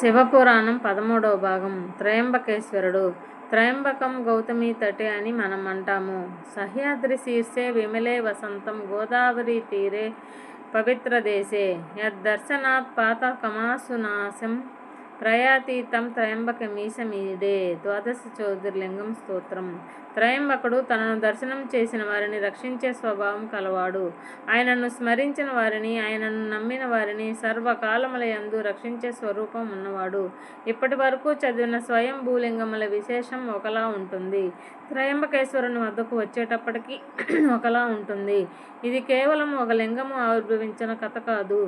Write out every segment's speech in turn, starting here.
శివపురాణం పదమూడవ భాగం. త్రయంబకేశ్వరుడు త్రయంబకం గౌతమి తటే అని మనం అంటాము. సహ్యాద్రి శీర్షే విమలే వసంతం గోదావరి తీరే పవిత్ర దేశే. యద్దర్శనాత్ పాతకమాసునాశం ప్రయాతీతం త్రయంబకమీశమీడే ద్వాదశ లింగం స్తోత్రం. త్రయంబకుడు తనను దర్శనం చేసిన వారిని రక్షించే స్వభావం కలవాడు. ఆయనను స్మరించిన వారిని ఆయనను నమ్మిన వారిని సర్వకాలముల యందు రక్షించే స్వరూపం ఉన్నవాడు. ఇప్పటి వరకు చదివిన స్వయం భూలింగముల విశేషం ఒకలా ఉంటుంది. త్రయంబకేశ్వరుని వద్దకు వచ్చేటప్పటికి ఒకలా ఉంటుంది. ఇది కేవలం ఒక లింగము ఆవిర్భవించిన కథ కాదు.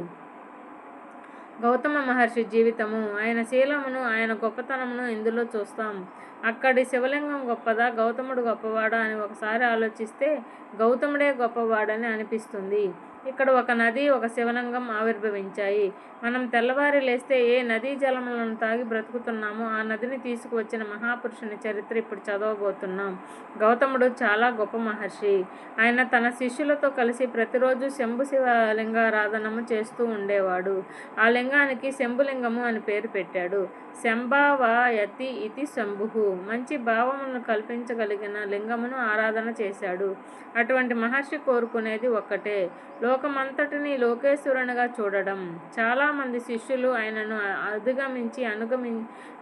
గౌతమ మహర్షి జీవితము. ఆయన శీలమును ఆయన గొప్పతనమును ఇందులో చూస్తాం. అక్కడి శివలింగం గొప్పదా? గౌతముడు గొప్పవాడా? అని ఒకసారి ఆలోచిస్తే గౌతముడే గొప్పవాడని అనిపిస్తుంది. ఇక్కడ ఒక నది ఒక శివలింగం ఆవిర్భవించాయి. మనం తెల్లవారి లేస్తే ఏ నదీ జలములను తాగి బ్రతుకుతున్నామో ఆ నదిని తీసుకువచ్చిన మహాపురుషుని చరిత్ర ఇప్పుడు చదవబోతున్నాం. గౌతముడు చాలా గొప్ప మహర్షి. ఆయన తన శిష్యులతో కలిసి ప్రతిరోజు శంభు శివలింగారాధనము చేస్తూ ఉండేవాడు. ఆ లింగానికి శంభులింగము అని పేరు పెట్టాడు. శంభావయతి ఇది శంభు. మంచి భావమును కల్పించగలిగిన లింగమును ఆరాధన చేశాడు. అటువంటి మహర్షి కోరుకునేది ఒక్కటే. లో లోకమంతటిని లోకేశ్వరునిగా చూడడం. చాలామంది శిష్యులు ఆయనను అధిగమించి అనుగమి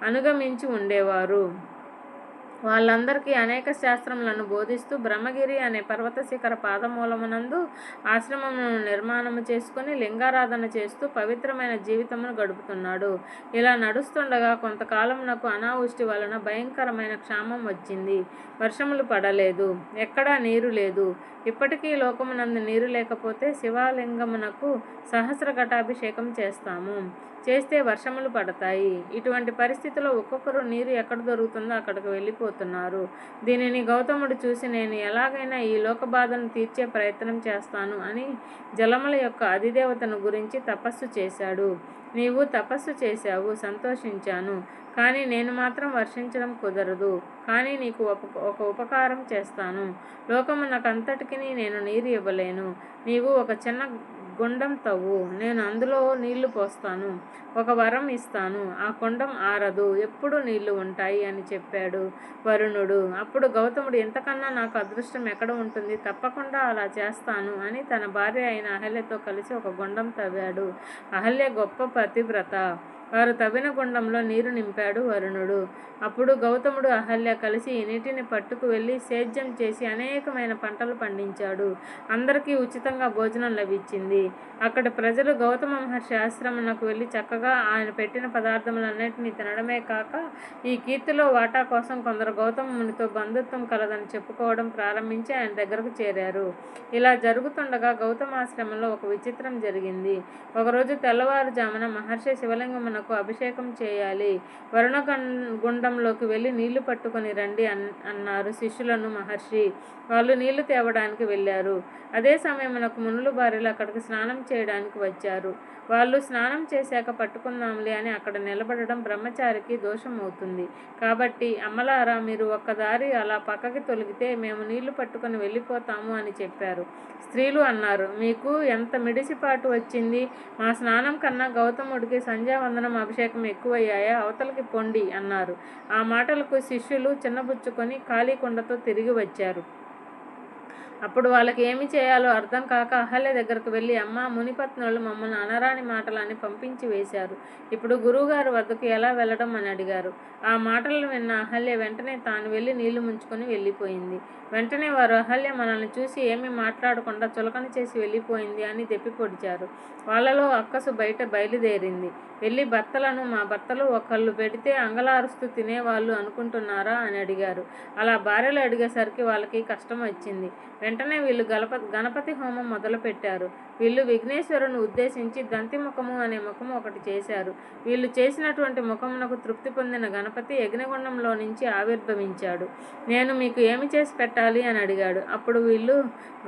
అనుగమించి ఉండేవారు. వాళ్ళందరికీ అనేక శాస్త్రములను బోధిస్తూ బ్రహ్మగిరి అనే పర్వత శిఖర పాదమూలమునందు ఆశ్రమమును నిర్మాణము చేసుకుని లింగారాధన చేస్తూ పవిత్రమైన జీవితమును గడుపుతున్నాడు. ఇలా నడుస్తుండగా కొంతకాలమునకు అనావృష్టి వలన భయంకరమైన క్షామం వచ్చింది. వర్షములు పడలేదు. ఎక్కడా నీరు లేదు. ఇప్పటికీ లోకమునందు నీరు లేకపోతే శివలింగమునకు సహస్ర ఘటాభిషేకం చేస్తాము. చేస్తే వర్షములు పడతాయి. ఇటువంటి పరిస్థితిలో ఒక్కొక్కరు నీరు ఎక్కడ దొరుకుతుందో అక్కడికి వెళ్ళిపోతున్నారు. దీనిని గౌతముడు చూసి నేను ఎలాగైనా ఈ లోక బాధను తీర్చే ప్రయత్నం చేస్తాను అని జలముల యొక్క అధిదేవతను గురించి తపస్సు చేశాడు. నీవు తపస్సు చేశావు సంతోషించాను. కానీ నేను మాత్రం వర్షించడం కుదరదు. కానీ నీకు ఒక ఉపకారం చేస్తాను. లోకము నాకంతటికి నేను నీరు ఇవ్వలేను. నీవు ఒక చిన్న గుండం తవ్వు. నేను అందులో నీళ్ళు పోస్తాను. ఒక వరం ఇస్తాను. ఆ కుండం ఆరదు. ఎప్పుడు నీళ్ళు ఉంటాయి అని చెప్పాడు వరుణుడు. అప్పుడు గౌతముడు ఇంతకన్నా నాకు అదృష్టం ఎక్కడ ఉంటుంది? తప్పకుండా అలా చేస్తాను అని తన భార్య అయిన అహల్యతో కలిసి ఒక గుండం తవ్వాడు. అహల్య గొప్ప పతివ్రత. వారు తవ్విన గుండంలో నీరు నింపాడు వరుణుడు. అప్పుడు గౌతముడు అహల్య కలిసి నీటిని పట్టుకు వెళ్ళి సేద్యం చేసి అనేకమైన పంటలు పండించాడు. అందరికీ ఉచితంగా భోజనం లభించింది. అక్కడ ప్రజలు గౌతమ మహర్షి ఆశ్రమణకు వెళ్ళి చక్కగా ఆయన పెట్టిన పదార్థములన్నింటినీ తినడమే కాక ఈ కీర్తిలో వాటా కోసం కొందరు గౌతమ మునితో బంధుత్వం కలదని చెప్పుకోవడం ప్రారంభించి ఆయన దగ్గరకు చేరారు. ఇలా జరుగుతుండగా గౌతమాశ్రమంలో ఒక విచిత్రం జరిగింది. ఒకరోజు తెల్లవారుజామున మహర్షి శివలింగమున మనకు అభిషేకం చేయాలి. వరుణ గుండంలోకి వెళ్ళి నీళ్ళు పట్టుకొని రండి అన్ అన్నారు శిష్యులను మహర్షి. వాళ్ళు నీళ్ళు తేవడానికి వెళ్ళారు. అదే సమయమునకు మునులు భార్యలు అక్కడికి స్నానం చేయడానికి వచ్చారు. వాళ్ళు స్నానం చేశాక పట్టుకుందాంలే అని అక్కడ నిలబడడం బ్రహ్మచారికి దోషం అవుతుంది కాబట్టి అమ్మలారా మీరు ఒక్కదారి అలా పక్కకి తొలిగితే మేము నీళ్ళు పట్టుకొని వెళ్ళిపోతాము అని చెప్పారు. స్త్రీలు అన్నారు మీకు ఎంత మిడిసిపాటు వచ్చింది? మా స్నానం కన్నా గౌతముడికి సంధ్యావందనం అభిషేకం ఎక్కువయ్యాయా? అవతలకి పొండి అన్నారు. ఆ మాటలకు శిష్యులు చిన్నబుచ్చుకొని ఖాళీ కుండతో తిరిగి వచ్చారు. అప్పుడు వాళ్ళకి ఏమి చేయాలో అర్థం కాక అహల్య దగ్గరకు వెళ్ళి అమ్మ మునిపత్నులు మమ్మల్ని అనరాని మాటలని పంపించి వేశారు. ఇప్పుడు గురువుగారు వద్దకు ఎలా వెళ్ళడం? అని అడిగారు. ఆ మాటలను విన్న అహల్య వెంటనే తాను వెళ్ళి నీళ్ళు ముంచుకొని వెళ్ళిపోయింది. వెంటనే వారు అహల్య మనల్ని చూసి ఏమీ మాట్లాడకుండా చులకన చేసి వెళ్ళిపోయింది అని దెప్పి పొడిచారు. వాళ్ళలో అక్కసు బయట బయలుదేరింది. వెళ్ళి భర్తలను మా భర్తలు ఒకళ్ళు పెడితే అంగలారుస్తూ తినేవాళ్ళు అనుకుంటున్నారా? అని అడిగారు. అలా భార్యలు అడిగేసరికి వాళ్ళకి కష్టం వచ్చింది. వెంటనే వీళ్ళు గణప గణపతి హోమం మొదలుపెట్టారు. వీళ్ళు విఘ్నేశ్వరుని ఉద్దేశించి దంతి ముఖము అనే ముఖము ఒకటి చేశారు. వీళ్ళు చేసినటువంటి ముఖమునకు తృప్తి పొందిన గణపతి యజ్ఞగుండంలో నుంచి ఆవిర్భవించాడు. నేను మీకు ఏమి చేసి పెట్టాలి అని అడిగాడు. అప్పుడు వీళ్ళు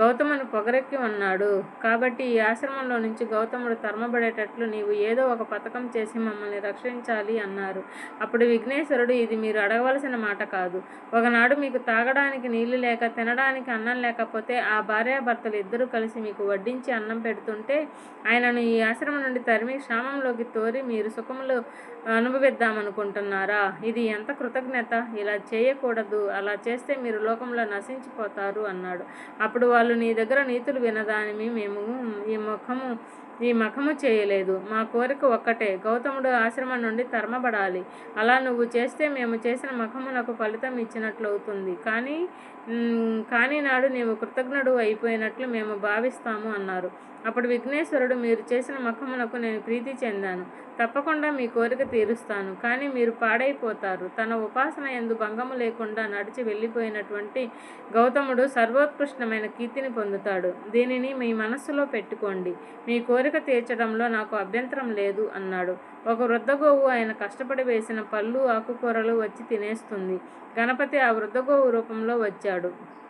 గౌతముని పొగరెక్కి ఉన్నాడు. కాబట్టి ఈ ఆశ్రమంలో నుంచి గౌతముడు తరమబడేటట్లు నీవు ఏదో ఒక పథకం చేసి మమ్మల్ని రక్షించాలి అన్నారు. అప్పుడు విఘ్నేశ్వరుడు ఇది మీరు అడగవలసిన మాట కాదు. ఒకనాడు మీకు తాగడానికి నీళ్ళు లేక తినడానికి అన్నం లేకపోతే ఆ భార్యాభర్తలు ఇద్దరూ కలిసి మీకు వడ్డించి అన్నం పెడుతుంటే ఆయనను ఈ ఆశ్రమం నుండి తరిమి క్షామంలోకి తోరి మీరు సుఖములు అనుభవిద్దామనుకుంటున్నారా? ఇది ఎంత కృతజ్ఞత? ఇలా చేయకూడదు. అలా చేస్తే మీరు లోకంలో నశించిపోతారు అన్నాడు. అప్పుడు వాళ్ళు నీ దగ్గర నీతులు వినదానిమి మేము ఈ ముఖము ఈ మఖము చేయలేదు. మా కోరిక ఒక్కటే. గౌతముడు ఆశ్రమం నుండి తరమబడాలి. అలా నువ్వు చేస్తే మేము చేసిన మఖమునకు ఫలితం ఇచ్చినట్లు అవుతుంది కానీ కానీ నాడు నీవు కృతజ్ఞుడు అయిపోయినట్లు మేము భావిస్తాము అన్నారు. అప్పుడు విఘ్నేశ్వరుడు మీరు చేసిన మఖమునకు నేను ప్రీతి చెందాను. తప్పకుండా మీ కోరిక తీరుస్తాను. కానీ మీరు పాడైపోతారు. తన ఉపాసన ఎందు భంగము లేకుండా నడిచి వెళ్ళిపోయినటువంటి గౌతముడు సర్వోత్కృష్టమైన కీర్తిని పొందుతాడు. దీనిని మీ మనస్సులో పెట్టుకోండి. మీ కోరిక తీర్చడంలో నాకు అభ్యంతరం లేదు అన్నాడు. ఒక వృద్ధగోవు ఆయన కష్టపడి వేసిన పళ్ళు ఆకుకూరలు వచ్చి తినేస్తుంది. గణపతి ఆ వృద్ధగోవు రూపంలో వచ్చాడు.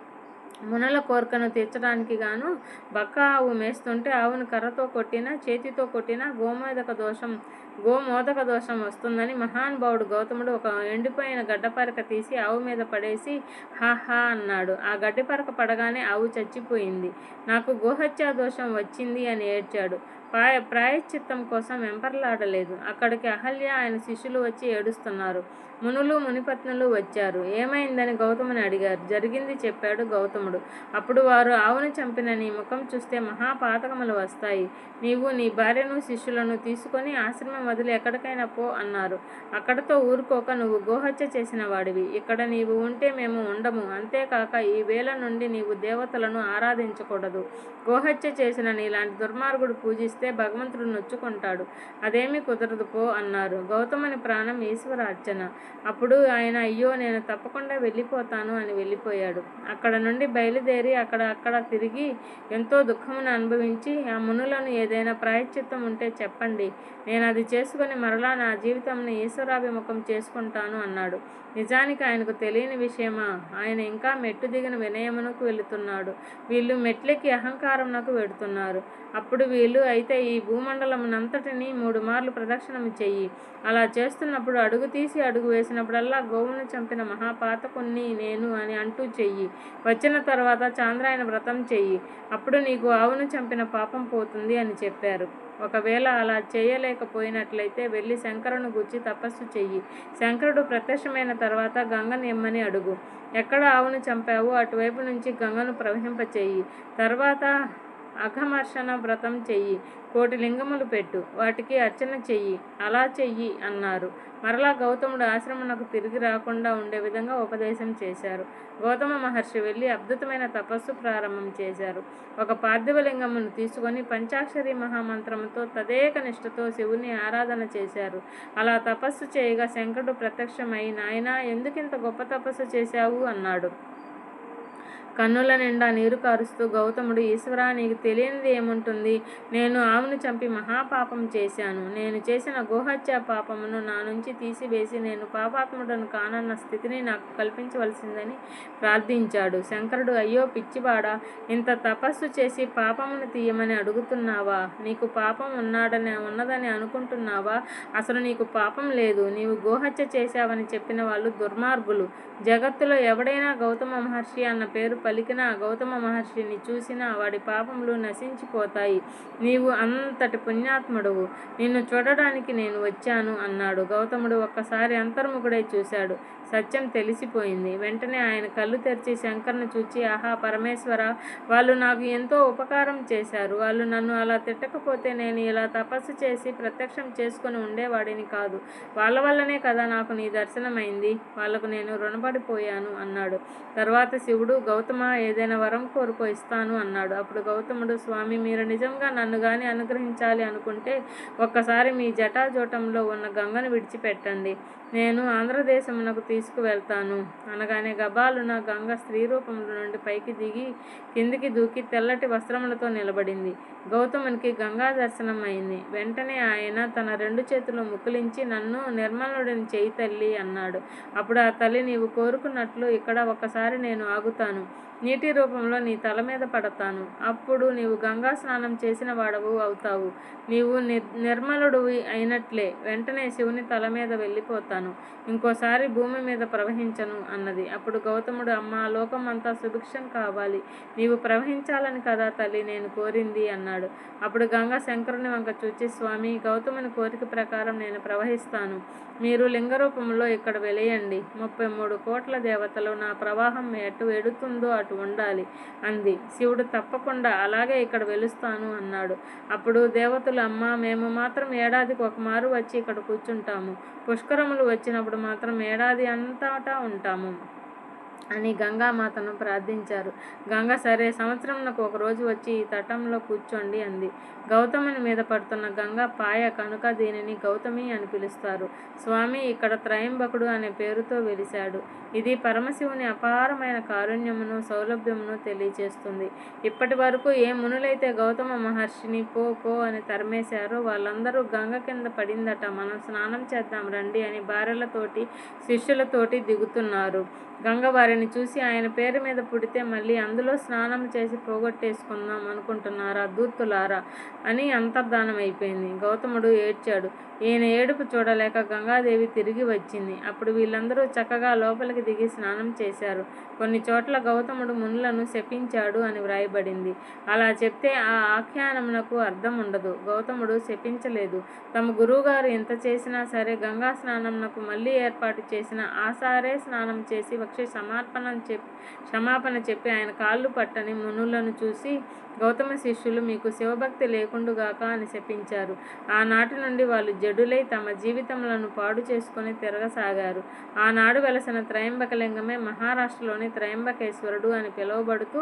మునల కోరికను తీర్చడానికి గాను బక్క ఆవు మేస్తుంటే ఆవును కర్రతో కొట్టినా చేతితో కొట్టినా గోమోదక దోషం గోమోదక దోషం వస్తుందని మహానుభావుడు గౌతముడు ఒక ఎండిపోయిన గడ్డపరక తీసి ఆవు మీద పడేసి హాహా అన్నాడు. ఆ గడ్డపరక పడగానే ఆవు చచ్చిపోయింది. నాకు గోహత్యా దోషం వచ్చింది అని ఏడ్చాడు. ప్రాయ ప్రాయశ్చిత్తం కోసం వెంపర్లాడలేదు. అక్కడికి అహల్య ఆయన శిష్యులు వచ్చి ఏడుస్తున్నారు. మునులు మునిపత్నులు వచ్చారు. ఏమైందని గౌతముని అడిగారు. జరిగింది చెప్పాడు గౌతముడు. అప్పుడు వారు ఆవును చంపిన నీ ముఖం చూస్తే మహాపాతకములు వస్తాయి. నీవు నీ భార్యను శిష్యులను తీసుకొని ఆశ్రమం వదిలి ఎక్కడికైనా పో అన్నారు. అక్కడతో ఊరుకోక నువ్వు గోహత్య చేసిన వాడివి. ఇక్కడ నీవు ఉంటే మేము ఉండము. అంతేకాక ఈ వేళ నుండి నీవు దేవతలను ఆరాధించకూడదు. గోహత్య చేసిన నీలాంటి దుర్మార్గుడు పూజిస్తే భగవంతుడు నొచ్చుకుంటాడు. అదేమీ కుదరదు పో అన్నారు. గౌతముని ప్రాణం ఈశ్వరార్చన. అప్పుడు ఆయన అయ్యో నేను తప్పకుండా వెళ్ళిపోతాను అని వెళ్ళిపోయాడు. అక్కడ నుండి బయలుదేరి అక్కడ అక్కడ తిరిగి ఎంతో దుఃఖమును అనుభవించి ఆ మునులను ఏదైనా ప్రాయశ్చిత్తం ఉంటే చెప్పండి. నేను అది చేసుకుని మరలా నా జీవితంని ఈశ్వరాభిముఖం చేసుకుంటాను అన్నాడు. నిజానికి ఆయనకు తెలియని విషయమా? ఆయన ఇంకా మెట్టు దిగిన వినయమునకు వెళుతున్నాడు. వీళ్ళు మెట్లకి అహంకారమునకు వెడుతున్నారు. అప్పుడు వీళ్ళు అయితే ఈ భూమండలమునంతటిని మూడు మార్లు ప్రదక్షిణం చెయ్యి. అలా చేస్తున్నప్పుడు అడుగు తీసి అడుగు వేసినప్పుడల్లా గోవును చంపిన మహాపాతకుణ్ణి నేను అని అంటూ చెయ్యి. వచ్చిన తర్వాత చాంద్రాయన వ్రతం చెయ్యి. అప్పుడు నీకు ఆవును చంపిన పాపం పోతుంది అని చెప్పారు. ఒకవేళ అలా చేయలేకపోయినట్లయితే వెళ్ళి శంకరును గుచ్చి తపస్సు చెయ్యి. శంకరుడు ప్రత్యక్షమైన తర్వాత గంగను ఎమ్మని అడుగు. ఎక్కడ ఆవును చంపావో? అటువైపు నుంచి గంగను ప్రవహింపచేయి తర్వాత అఘమర్షణ వ్రతం చెయ్యి. కోటి లింగములు పెట్టు. వాటికి అర్చన చెయ్యి. అలా చెయ్యి అన్నారు. మరలా గౌతముడు ఆశ్రమణకు తిరిగి రాకుండా ఉండే విధంగా ఉపదేశం చేశారు. గౌతమ మహర్షి వెళ్ళి అద్భుతమైన తపస్సు ప్రారంభం చేశారు. ఒక పార్థివలింగమును తీసుకొని పంచాక్షరి మహామంత్రముతో తదేక నిష్ఠతో శివుని ఆరాధన చేశారు. అలా తపస్సు చేయగా శంకరుడు ప్రత్యక్షమై నాయనా ఎందుకింత గొప్ప తపస్సు చేశావు? అన్నాడు. కన్నుల నిండా నీరు కారుస్తూ గౌతముడు ఈశ్వరా నీకు తెలియనిది ఏముంటుంది? నేను ఆవును చంపి మహాపాపం చేశాను. నేను చేసిన గోహత్య పాపమును నా నుంచి తీసివేసి నేను పాపాత్ముడను కానన్న స్థితిని నాకు కల్పించవలసిందని ప్రార్థించాడు. శంకరుడు అయ్యో పిచ్చివాడా ఇంత తపస్సు చేసి పాపమును తీయమని అడుగుతున్నావా? నీకు పాపం ఉన్నాడని ఉన్నదని అనుకుంటున్నావా? అసలు నీకు పాపం లేదు. నీవు గోహత్య చేశావని చెప్పిన వాళ్ళు దుర్మార్గులు. జగత్తులో ఎవడైనా గౌతమ మహర్షి అన్న పేరు పలికిన గౌతమ మహర్షిని చూసినా వాడి పాపములు నశించిపోతాయి. నీవు అంతటి పుణ్యాత్ముడువు. నిన్ను చూడడానికి నేను వచ్చాను అన్నాడు. గౌతముడు ఒక్కసారి అంతర్ముఖుడై చూశాడు. సత్యం తెలిసిపోయింది. వెంటనే ఆయన కళ్ళు తెరిచి శంకర్ను చూచి ఆహా పరమేశ్వర వాళ్ళు నాకు ఎంతో ఉపకారం చేశారు. వాళ్ళు నన్ను అలా తిట్టకపోతే నేను ఇలా తపస్సు చేసి ప్రత్యక్షం చేసుకుని ఉండేవాడిని కాదు. వాళ్ళ వల్లనే కదా నాకు నీ దర్శనమైంది. వాళ్ళకు నేను రుణపడిపోయాను అన్నాడు. తర్వాత శివుడు గౌతమ ఏదైనా వరం కోరుకో ఇస్తాను అన్నాడు. అప్పుడు గౌతముడు స్వామి మీరు నిజంగా నన్ను కానీ అనుగ్రహించాలి అనుకుంటే ఒక్కసారి మీ జటాజోటంలో ఉన్న గంగను విడిచిపెట్టండి. నేను ఆంధ్రదేశమునకు తీసుకువెళ్తాను. అనగానే గబాలున గంగ స్త్రీ రూపంలో నుండి పైకి దిగి కిందికి దూకి తెల్లటి వస్త్రములతో నిలబడింది. గౌతమునికి గంగా దర్శనం అయింది. వెంటనే ఆయన తన రెండు చేతులు ముకులించి నన్ను నిర్మలుడిని చేయి తల్లి అన్నాడు. అప్పుడు ఆ తల్లి నీవు కోరుకున్నట్లు ఇక్కడ ఒకసారి నేను ఆగుతాను. నీటి రూపంలో నీ తల మీద పడతాను. అప్పుడు నీవు గంగా స్నానం చేసిన వాడవు అవుతావు. నీవు ని నిర్మలుడు అయినట్లే. వెంటనే శివుని తల మీద వెళ్ళిపోతాను. ఇంకోసారి భూమి మీద ప్రవహించను అన్నది. అప్పుడు గౌతముడు అమ్మ లోకం అంతా సుభిక్షం కావాలి. నీవు ప్రవహించాలని కదా తల్లి నేను కోరింది అన్నాడు. అప్పుడు గంగా శంకరుని వంక చూచి స్వామి గౌతముని కోరిక ప్రకారం నేను ప్రవహిస్తాను. మీరు లింగరూపంలో ఇక్కడ వెలయండి. ముప్పై మూడు కోట్ల దేవతలు నా ప్రవాహం ఎటు ఎడుతుందో అటు ఉండాలి అంది. శివుడు తప్పకుండా అలాగే ఇక్కడ వెలుస్తాను అన్నాడు. అప్పుడు దేవతలు అమ్మ మేము మాత్రం ఏడాదికి ఒక మారు వచ్చి ఇక్కడ కూర్చుంటాము. పుష్కరములు వచ్చినప్పుడు మాత్రం ఏడాది అంతటా ఉంటాము. అని గంగామాతను ప్రార్థించారు. గంగ సరే సంవత్సరంకు ఒక రోజు వచ్చి ఈ తటంలో కూర్చోండి అంది. గౌతముని మీద పడుతున్న గంగ పాయ కనుక దీనిని గౌతమి అని పిలుస్తారు. స్వామి ఇక్కడ త్రయంబకుడు అనే పేరుతో వెలిశాడు. ఇది పరమశివుని అపారమైన కారుణ్యమును సౌలభ్యమును తెలియజేస్తుంది ఇప్పటి వరకు ఏ మునులైతే గౌతమ మహర్షిని పో పో అని తరిమేశారో వాళ్ళందరూ గంగ కింద పడిందట. మనం స్నానం చేద్దాం రండి అని భార్యలతోటి శిష్యులతోటి దిగుతున్నారు. గంగవారిని చూసి ఆయన పేరు మీద పుడితే మళ్ళీ అందులో స్నానం చేసి పోగొట్టేసుకుందాం అనుకుంటున్నారా దూత్తులారా? అని అంతర్ధానం అయిపోయింది గౌతముడు ఏడ్చాడు. ఈయన ఏడుపు చూడలేక గంగాదేవి తిరిగి వచ్చింది. అప్పుడు వీళ్ళందరూ చక్కగా లోపలికి దిగి స్నానం చేశారు. కొన్ని చోట్ల గౌతముడు మునులను శపించాడు అని వ్రాయబడింది. అలా చెప్తే ఆ ఆఖ్యానమునకు అర్థం ఉండదు. గౌతముడు శపించలేదు. తమ గురువుగారు ఎంత చేసినా సరే గంగా స్నానంనకు మళ్ళీ ఏర్పాటు చేసిన ఆసారే స్నానం చేసి వక్షి సమార్పణ చెప్పి క్షమాపణ చెప్పి ఆయన కాళ్ళు పట్టని మునులను చూసి గౌతమ శిష్యులు మీకు శివభక్తి లేకుండుగాక అని శపించారు. ఆనాటి నుండి వాళ్ళు జడులై తమ జీవితములను పాడు చేసుకొని తిరగసాగారు. ఆనాడు వెలసిన త్రయంబకలింగమే మహారాష్ట్రలోని త్రయంబకేశ్వరుడు అని పిలువబడుతూ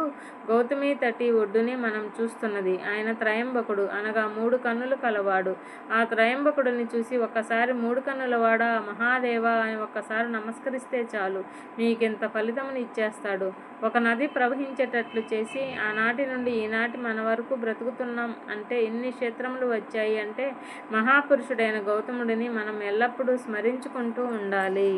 గౌతమి తటి ఒడ్డుని మనం చూస్తున్నది. ఆయన త్రయంబకుడు అనగా మూడు కన్నులు కలవాడు. ఆ త్రయంబకుడిని చూసి ఒక్కసారి మూడు కన్నులవాడ మహాదేవ అని ఒక్కసారి నమస్కరిస్తే చాలు. మీకింత ఫలితమును ఇచ్చేస్తాడు. ఒక నది ప్రవహించేటట్లు చేసి ఆనాటి నుండి ఈనాటి మన వరకు బ్రతుకుతున్నాం అంటే ఎన్ని క్షేత్రములు వచ్చాయి అంటే మహాపురుషుడైన గౌతముడిని మనం ఎల్లప్పుడూ స్మరించుకుంటూ ఉండాలి.